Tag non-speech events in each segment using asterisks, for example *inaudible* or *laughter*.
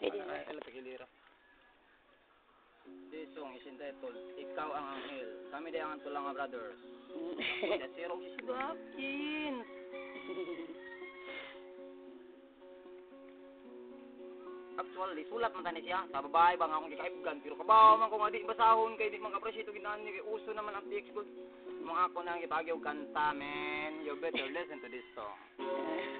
Ay, ano pagilira. Disong isin tayo Ikaw ang anghel. Kami dahi ang tulang nga ah, brothers. *laughs* Wala, zero isin. Actually, sulat man tani siya. Sa babae ba nga akong gikaibgan. Pero kabaw man kung adi basahon kay di man kapresyo ito ginaan ni. Uso naman ang TX Gold. Mga ako nang ipagyaw kanta, man. You better listen to this song. *laughs*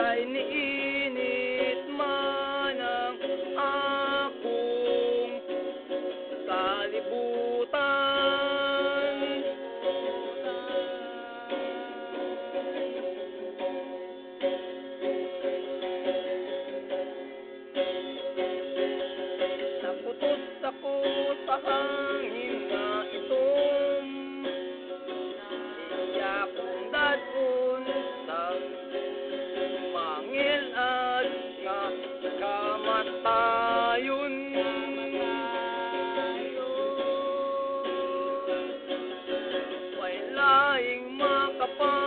kay need, man ang upon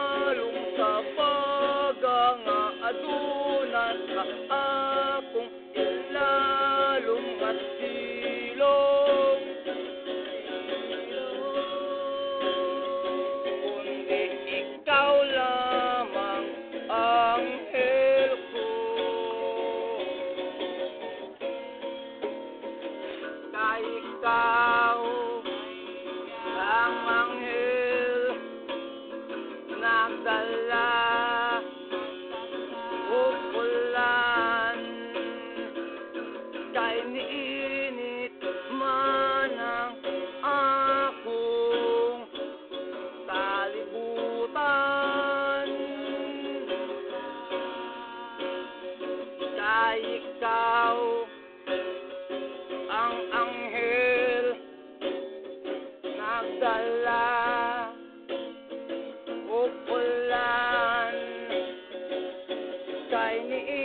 I need.